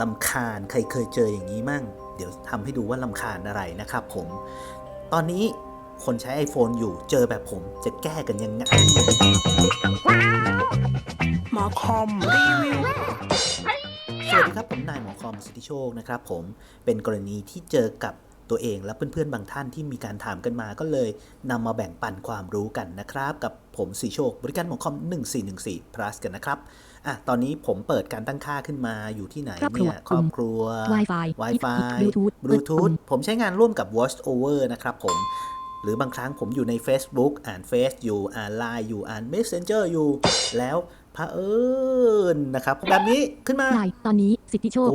ลำคาญใครเคยเจออย่างนี้มั่ง เดี๋ยวทำให้ดูว่าลำคาญอะไรนะครับผม ตอนนี้คนใช้ iPhone อยู่เจอแบบผมจะแก้กันยังไงหมอคอมรีวิวสวัสดีครับผมนายหมอคอมสิทธิโชคนะครับผมเป็นกรณีที่เจอกับ ตัวเอง และเพื่อนๆบางท่านที่มีการถามกันมาก็เลยนำมาแบ่งปันความรู้กันนะครับ กับผมสีโชค บริการหมอคอม 1414 plus กันนะครับอะตอนนี้ผมเปิดการตั้งค่าขึ้นมาอยู่ที่ไหนครอบครัวเนี่ยครอบครัว Wi-Fi Wi-Fi Bluetooth Bluetooth ผมใช้งานร่วมกับ Voice Over นะครับผมหรือบางครั้งผมอยู่ใน Facebook อ่านเฟซอยู่อ่าน Line อยู่อ่าน Messenger อยู่ แล้วพระเผอิญนะครับแบบนี้ขึ้นมาไลน์ตอนนี้สิทธิโชคโ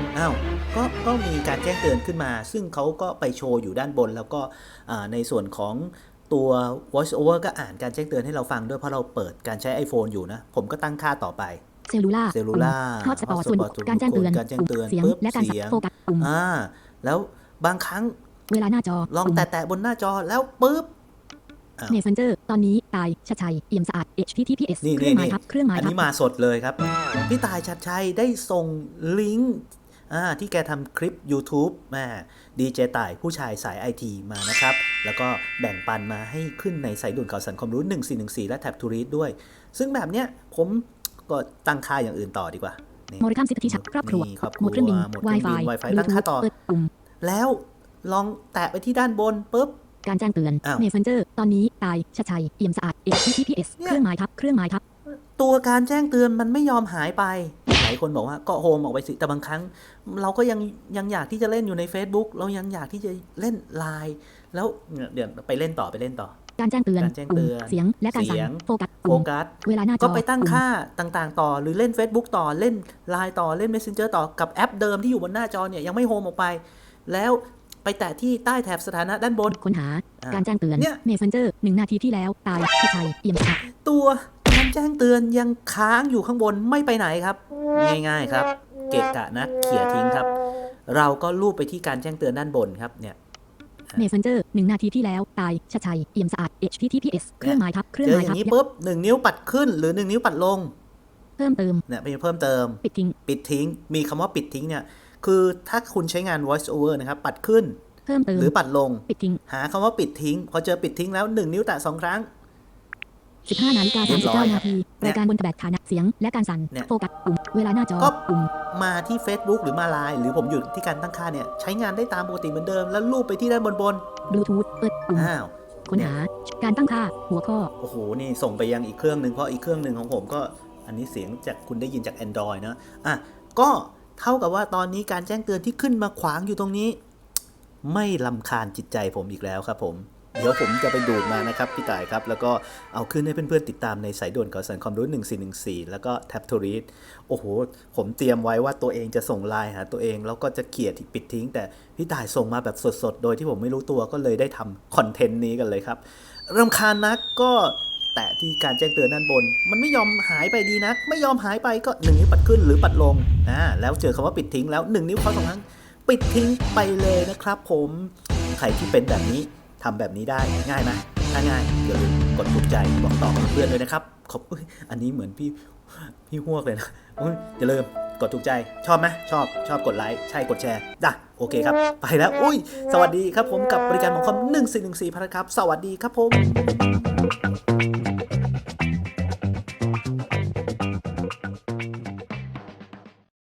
อ้ S อ้าวก็ก็มีการแจ้งเตือนขึ้นมา ซึ่งเขาก็ไปโชว์อยู่ด้านบน แล้วก็อ่าในส่วนของตัว voice over ก็อ่านการแจ้งเตือนให้เราฟังด้วยเพราะเราเปิดการใช้ iPhone อยู่นะ ผมก็ตั้งค่าต่อไปเซลลูล่าเซลลูล่าฮอตสปอร์ Hotspot ส่วนบุคคลการแจ้งเตือนการแจ้งเตือนปุ่มเสียงปึ๊บและการสั่เสียงงโฟกัสปุ่มอ่าแล้วบางครั้งเวลาหน้าจอ ลองปุ่มแตะๆบนหน้าจอแล้วปุ๊บอ้าวเมสเซนเจอร์ ตอนนี้ตายชัดชัยเอี่ยมสะอาด HTTPS นี่เครื่องหมายนี่ทับเครื่องหมายอันทันี้บมาสดเลยครับ พี่ตายชัดชัยได้ส่งลิงก์ อ่าที่แกทำคลิป YouTube มาดีเจต่ายผู้ชายสายไอทีมานะครับ แล้วก็แบ่งปันมาให้ขึ้นในสายด่วนข่าวสารความรู้1414 และแท็บทูรีดด้วย ซึ่งแบบเนี้ยผมก็ตั้งค่าอย่างอื่นต่อดีกว่านี่โมริคัมสิทธิชักครอบครัวมีครอบคโหมรัวดเครื่องบินโหมดเครื่องบิน Wi-Fi Wi-Fi ตั้งค่า Bluetooth ต่อเปิดปุ่มแล้วลองแตะไปที่ด้านบนปุ๊บการแจ้งเตือนอ้าวเมสเซนเจอร์ตอนนี้ตายชัดชัยเอี่ยมสะอาด HTTPS เนี่ยเครื่องหมายทับ เครื่องหมายทับ ตัวการแจ้งเตือนมันไม่ยอมหายไปหลายคนบอกว่าก็โฮมออกไปสิแต่บางครั้ง เราก็ยังยังอยากที่จะเล่นอยู่ใน Facebook เรายังอยากที่จะเล่น Line แล้วเนี่ยเดี๋ยวไปเล่นต่อไปเล่นต่อการแจ้งเตือนการแจ้งปุ่เตืมอนเสียงและการสั่เสีงยงโฟกัสโฟปุ่มกัสเวลาหน้าจอก็ไปตั้งปุ่มค่าต่างๆ ต่อ หรือเล่น Facebook ต่อเล่น Line ต่อเล่น Messenger ต่อกับแอปเดิมที่อยู่บนหน้าจอเนี่ยยังไม่โฮมออกไป แล้วไปแตะที่ใต้แถบสถานะด้านบนค้นหาอ่าการแจ้งเตือนเนี่ยเมสเซนเจอร์หนึ่งนาทีที่แล้วตายชัดชัยเอี่ยมสะอาดตัวการ แจ้งเตือนยังค้างอยู่ข้างบนไม่ไปไหนครับ ง่าย ๆ ครับ เกะกะนะเขี่ยทิ้งครับ เราก็ลูบไปที่การแจ้งเตือนด้านบนครับเนี่ยเมสเซนเจอร์หนึ่งนาทีที่แล้วตายชัดชัยเอี่ยมสะอาด HTTPS เครื่องหมายทับเครื่องเจหอมายอย่าทับงนี้ปุ๊บหนึ่งนิ้วปัดขึ้น หรือหนึ่งนิ้วปัดลง เพิ่มเติมเนี่ยไปเพิ่มเติม ปิดทิ้ง ปิดทิ้ง มีคำว่าปิดทิ้งเนี่ย คือถ้าคุณใช้งาน voice over นะครับ ปัดขึ้น เพิ่มเติม หรือปัดลง ปิดทิ้ง หาคำว่าปิดทิ้ง พอเจอปิดทิ้งแล้ว1นิ้วแตะสองครั้ง 15นาฬิกาเรียบร้อย39นาทีเนี่ยรายการบนแบบฐานะเสียง และการสั่นเนี่ย โฟกัสปุ่มเวลาหน้าจอก็ ปุ่มมาที่ Facebook หรือมา Line หรือผมอยู่ที่การตั้งค่าเนี่ย ใช้งานได้ตามปกติเหมือนเดิม แล้วลูบไปที่ด้านบนบนบลูทูธเปิดปุ่มๆอ้าว ค้นหา การตั้งค่า หัวข้อ โอ้โห นี่ส่งไปยังอีกเครื่องหนึ่งเพราะอีกเครื่องหนึ่งของผมก็อันนี้เสียงจากคุณได้ยินจาก Android นะอะก็เท่ากับว่าตอนนี้การแจ้งเตือนที่ขึ้นมาขวางอยู่ตรงนี้ ไม่ลำคาญจิตใจผมอีกแล้วครับผม เดี๋ยวผมจะไปดูดมานะครับพี่ต่ายครับ แล้วก็เอาขึ้นให้เพื่อนๆติดตามในสายด่วนข่าวสารความรู้ 1414 แล้วก็แท็บทูรีดโอ้โห ผมเตรียมไว้ว่าตัวเองจะส่งไลน์หาตัวเองแล้วก็จะเขียดปิดทิ้ง แต่พี่ต่ายส่งมาแบบสดๆ โดยที่ผมไม่รู้ตัวก็เลยได้ทำคอนเทนต์นี้กันเลยครับรำคาญนักก็แตะที่การแจ้งเตือนด้านบน มันไม่ยอมหายไปดีนักไม่ยอมหายไปก็หนึ่งนิ้วปัดขึ้นหรือปัดลงอ่าแล้วเจอคำว่าปิดทิ้งแล้วหนึ่งนิ้วเคาะสองครั้งปิดทิ้งไปเลยนะครับ ผมใครที่เป็นแบบนี้ ทำแบบนี้ได้ง่ายไหมถ้าง่ายอย่าลืมกดถูกใจบอกต่อกับเพื่อนเลยนะครับขอบอุ๊ยอันนี้เหมือนพี่พี่หวกเลยนะอยอย่าลืมกดถูกใจชอบไหมชอบชอบกดไลค์ใช่กดแชร์จ้ะโอเคครับ ไปแล้วอุ้ย สวัสดีครับผมกับบริการของคอม1414พัทครับ สวัสดีครับผม